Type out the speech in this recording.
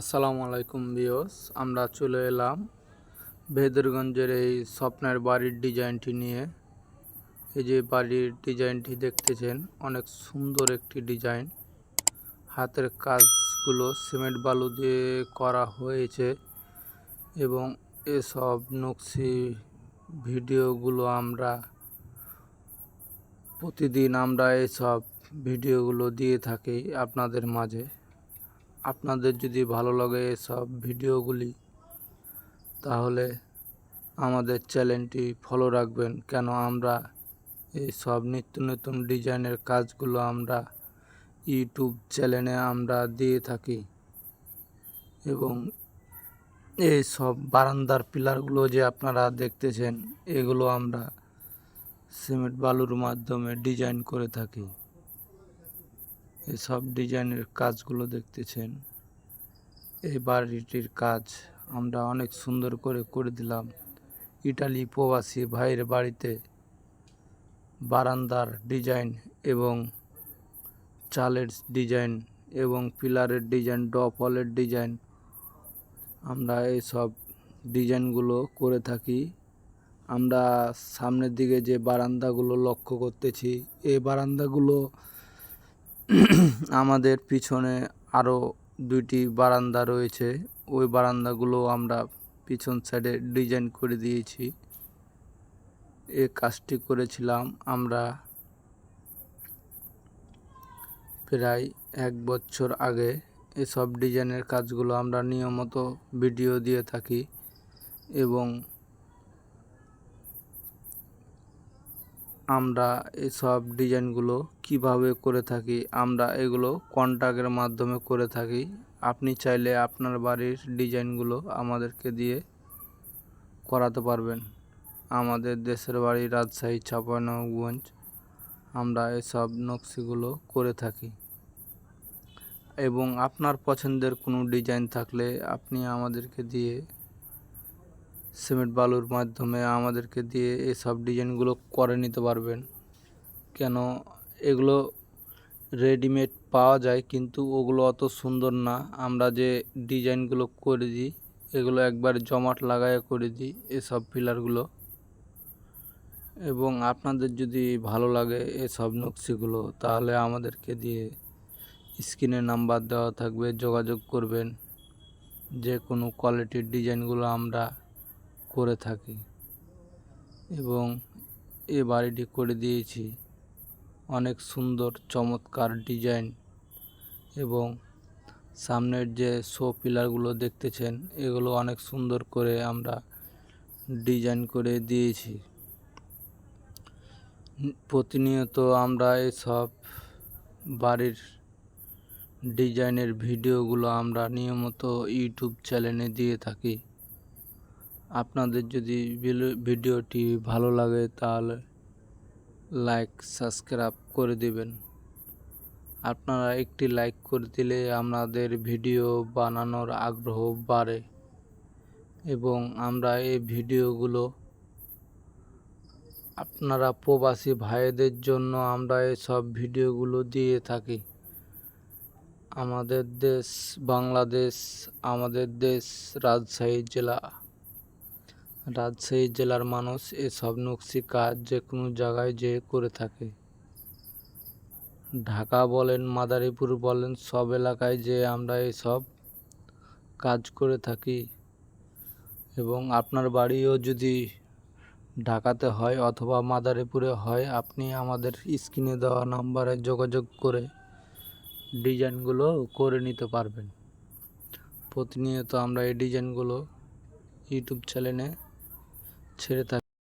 আসসালামু আলাইকুম বিয়স আমরা চলে এলাম ভেদরগঞ্জের এই স্বপ্নের বাড়ির ডিজাইনটি নিয়ে। এই যে বাড়ির ডিজাইনটি দেখতেছেন, অনেক সুন্দর একটি ডিজাইন। হাতের কাজগুলো সিমেন্ট বালু দিয়ে করা হয়েছে এবং এসব নকশি ভিডিওগুলো আমরা প্রতিদিন আমরা এসব ভিডিওগুলো দিয়ে থাকি আপনাদের মাঝে। আপনাদের যদি ভালো লাগে এসব ভিডিওগুলি, তাহলে আমাদের চ্যানেলটি ফলো রাখবেন। কেন আমরা এই সব নিত্য নতুন ডিজাইনের কাজগুলো আমরা ইউটিউব চ্যানেলে আমরা দিয়ে থাকি এবং এই সব বারান্দার পিলারগুলো যে আপনারা দেখতেছেন, এগুলো আমরা সিমেন্ট বালুর মাধ্যমে ডিজাইন করে থাকি। এসব ডিজাইনের কাজগুলো দেখতেছেন। এই বাড়িটির কাজ আমরা অনেক সুন্দর করে করে দিলাম। ইটালি প্রবাসী ভাইয়ের বাড়িতে বারান্দার ডিজাইন এবং চালের ডিজাইন এবং পিলারের ডিজাইন ডপলের ডিজাইন আমরা এইসব ডিজাইনগুলো করে থাকি। আমরা সামনের দিকে যে বারান্দাগুলো লক্ষ্য করতেছি, এই বারান্দাগুলো আমাদের পিছনে আরও দুইটি বারান্দা রয়েছে। ওই বারান্দাগুলো আমরা পিছন সাইডে ডিজাইন করে দিয়েছি। এ কাজটি করেছিলাম আমরা প্রায় এক বছর আগে। এসব ডিজাইনের কাজগুলো আমরা নিয়মিত ভিডিও দিয়ে থাকি এবং আমরা এসব ডিজাইনগুলো কীভাবে করে থাকি, আমরা এগুলো কন্ট্যাক্টের মাধ্যমে করে থাকি, আপনি চাইলে আপনার বাড়ির ডিজাইনগুলো আমাদেরকে দিয়ে করাতে পারবেন। আমাদের দেশের বাড়ি রাজশাহী চাঁপানগঞ্জ আমরা এসব নকশিগুলো করে থাকি। এবং আপনার পছন্দের কোনো ডিজাইন থাকলে আপনি আমাদেরকে দিয়ে সিমেন্ট বালুর মাধ্যমে আমাদেরকে দিয়ে এসব ডিজাইনগুলো করে নিতে পারবেন। কেন? এগুলো রেডিমেড পাওয়া যায়, কিন্তু ওগুলো অত সুন্দর না। আমরা যে ডিজাইনগুলো করে দিই, এগুলো একবার জমাট লাগায় করে দিই এসব পিলারগুলো। এবং আপনাদের যদি ভালো লাগে এসব নকশিগুলো, তাহলে আমাদেরকে দিয়ে স্ক্রিনে নাম্বার দেওয়া থাকবে, যোগাযোগ করবেন। যে কোনো কোয়ালিটির ডিজাইনগুলো আমরা করে থাকি এবং এ বাড়িটি করে দিয়েছি। অনেক সুন্দর, চমৎকার ডিজাইন এবং সামনের যে শো পিলারগুলো দেখতেছেন, এগুলো অনেক সুন্দর করে আমরা ডিজাইন করে দিয়েছি। প্রতিনিয়ত আমরা এসব বাড়ির ডিজাইনের ভিডিওগুলো আমরা নিয়মিত ইউটিউব চ্যানেলে দিয়ে থাকি। আপনাদের যদি ভিডিওটি ভালো লাগে তাহলে লাইক, সাবস্ক্রাইব করে দিবেন। আপনারা একটি লাইক করে দিলে আমাদের ভিডিও বানানোর আগ্রহ বাড়ে এবং আমরা এই ভিডিওগুলো আপনারা প্রবাসী ভাইদের জন্য আমরা এসব ভিডিওগুলো দিয়ে থাকি। আমাদের দেশ, বাংলাদেশ, আমাদের দেশ, রাজশাহী জেলা রাজশাহী জেলার মানুষ এসব নকশি কাজ যে কোনো জায়গায় যে করে থাকে। ঢাকা বলেন, মাদারীপুর বলেন, সব এলাকায় যে আমরা এসব কাজ করে থাকি। এবং আপনার বাড়িও যদি ঢাকাতে হয় অথবা মাদারীপুরে হয়, আপনি আমাদের স্ক্রিনে দেওয়া নাম্বারে যোগাযোগ করে ডিজাইনগুলো করে নিতে পারবেন। প্রতিনিয়ত আমরা এই ডিজাইনগুলো ইউটিউব চ্যানেলে ছেড়ে থাকি।